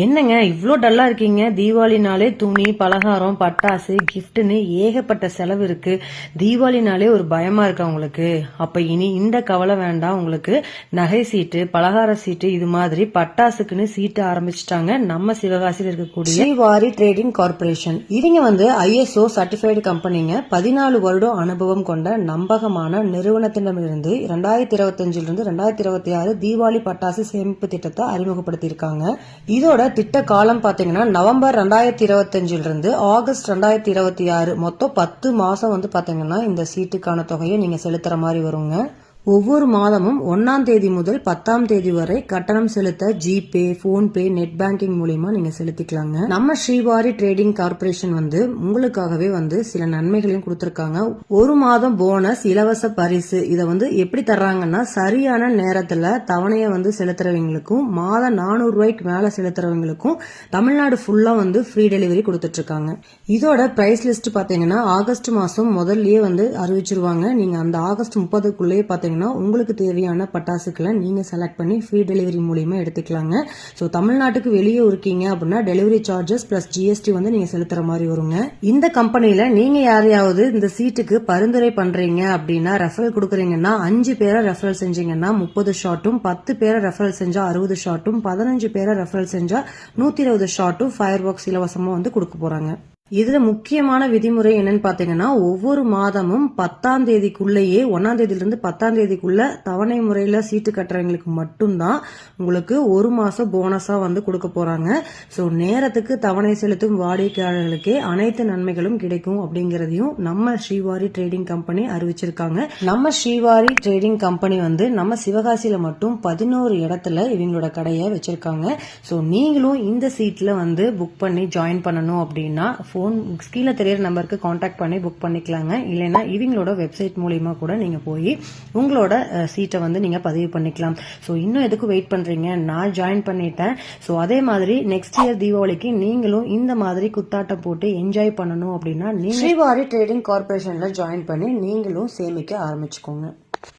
என்னங்க இவ்வளோ டல்லா இருக்கீங்க? தீபாவளினாலே துணி பலகாரம் பட்டாசு கிஃப்ட்னு ஏகப்பட்ட செலவு இருக்கு. தீபாவளினாலே ஒரு பயமா இருக்கா உங்களுக்கு? அப்ப இனி இந்த கவலை வேண்டாம். உங்களுக்கு நகை சீட்டு பலகார சீட்டு இது மாதிரி பட்டாசுக்குன்னு சீட்டு ஆரம்பிச்சிட்டாங்க நம்ம சிவகாசியில் இருக்கக்கூடிய ஸ்ரீவாரி ட்ரேடிங் கார்பரேஷன் இவங்க வந்து ஐஎஸ்ஓ சர்டிஃபைடு கம்பெனிங்க பதினாலு வருடம் அனுபவம் கொண்ட நம்பகமான நிறுவனத்திடமிருந்து இரண்டாயிரத்தி இருபத்தஞ்சிலிருந்து ரெண்டாயிரத்தி இருபத்தி ஆறு தீபாவளி பட்டாசு சேமிப்பு திட்டத்தை அறிமுகப்படுத்தியிருக்காங்க. இதோட திட்ட காலம் பார்த்தீங்கன்னா நவம்பர் ரெண்டாயிரத்தி இருபத்தஞ்சுல இருந்து ஆகஸ்ட் ரெண்டாயிரத்தி இருபத்தி ஆறு மொத்தம் பத்து மாதம் வந்து பார்த்தீங்கன்னா இந்த சீட்டுக்கான தொகையை நீங்கள் செலுத்துகிற மாதிரி வருங்க. ஒவ்வொரு மாதமும் ஒன்னாம் தேதி முதல் பத்தாம் தேதி வரை கட்டணம் செலுத்த ஜிபே போன்பே நெட் பேங்கிங் மூலியமா நீங்க செலுத்திக்கலாங்க. நம்ம ஸ்ரீவாரி ட்ரேடிங் கார்பரேஷன் வந்து உங்களுக்காகவே வந்து சில நன்மைகளையும் கொடுத்துருக்காங்க. ஒரு மாதம் போனஸ் இலவச பரிசு இதை வந்து எப்படி தர்றாங்கன்னா சரியான நேரத்துல தவணையை வந்து செலுத்துறவங்களுக்கும் மாதம் நானூறு ரூபாய்க்கு மேல செலுத்துறவங்களுக்கும் தமிழ்நாடு ஃபுல்லா வந்து ஃப்ரீ டெலிவரி கொடுத்துட்டு இருக்காங்க இதோட பிரைஸ் லிஸ்ட் பாத்தீங்கன்னா ஆகஸ்ட் மாசம் முதல்லயே வந்து அறிவிச்சிருவாங்க. நீங்க அந்த ஆகஸ்ட் முப்பதுக்குள்ளேயே பாத்தீங்கன்னா உங்களுக்கு தேவையான பட்டாசுக்களை நீங்கள் செலக்ட் பண்ணி ஃப்ரீ டெலிவரி மூலியமா எடுத்துக்கலாங்க. ஸோ தமிழ்நாட்டுக்கு வெளியே இருக்கீங்க அப்படின்னா டெலிவரி சார்ஜஸ் ப்ளஸ் ஜிஎஸ்டி வந்து நீங்கள் செலுத்துற மாதிரி வருங்க. இந்த கம்பெனியில் நீங்கள் யாரையாவது இந்த சீட்டுக்கு பரிந்துரை பண்ணுறீங்க அப்படின்னா ரெஃபரல் கொடுக்குறீங்கன்னா அஞ்சு பேரை ரெஃபரல் செஞ்சீங்கன்னா முப்பது ஷாட்டும் பத்து பேரை ரெஃபரல் செஞ்சால் அறுபது ஷாட்டும் பதினஞ்சு பேரை ரெஃபரல் செஞ்சால் நூற்றி இருபது ஷாட்டும் ஃபயர் பாக்ஸ் இலவசமாக வந்து கொடுக்க போகிறாங்க இதுல முக்கியமான விதிமுறை என்னன்னு பாத்தீங்கன்னா ஒவ்வொரு மாதமும் பத்தாம் தேதிக்குள்ளேயே ஒன்னாம் தேதியில இருந்து பத்தாம் தேதிக்குள்ள தவணை முறையில சீட்டு கட்டுறவங்களுக்கு மட்டும்தான் உங்களுக்கு ஒரு மாசம் போனஸா வந்து கொடுக்க போறாங்க. சோ நேரத்துக்கு தவணை செலுத்தும் வாடிக்கையாளர்களுக்கே அனைத்து நன்மைகளும் கிடைக்கும் அப்படிங்கறதையும் நம்ம ஸ்ரீவாரி ட்ரேடிங் கம்பெனி அறிவிச்சிருக்காங்க. நம்ம ஸ்ரீவாரி ட்ரேடிங் கம்பெனி வந்து நம்ம சிவகாசியில மட்டும் பதினோரு இடத்துல இவங்களோட கடையை வச்சிருக்காங்க. சோ நீங்களும் இந்த சீட்ல வந்து புக் பண்ணி ஜாயின் பண்ணணும் அப்படின்னா ஃபோன் கீழே தெரியிற நம்பருக்கு காண்டாக்ட் பண்ணி புக் பண்ணிக்கலாங்க. இல்லைன்னா இவங்களோட வெப்சைட் மூலியமாக கூட நீங்கள் போய் உங்களோட சீட்டை வந்து நீங்கள் பதிவு பண்ணிக்கலாம். ஸோ இன்னும் எதுக்கு வெயிட் பண்ணுறீங்க நான் ஜாயின் பண்ணிட்டேன். ஸோ அதே மாதிரி நெக்ஸ்ட் இயர் தீபாவளிக்கு நீங்களும் இந்த மாதிரி குத்தாட்டம் போட்டு என்ஜாய் பண்ணணும் அப்படின்னா நீங்கள் ஸ்ரீவாரி ட்ரேடிங் கார்பரேஷனில் ஜாயின் பண்ணி நீங்களும் சேமிக்க ஆரம்பிச்சுக்கோங்க.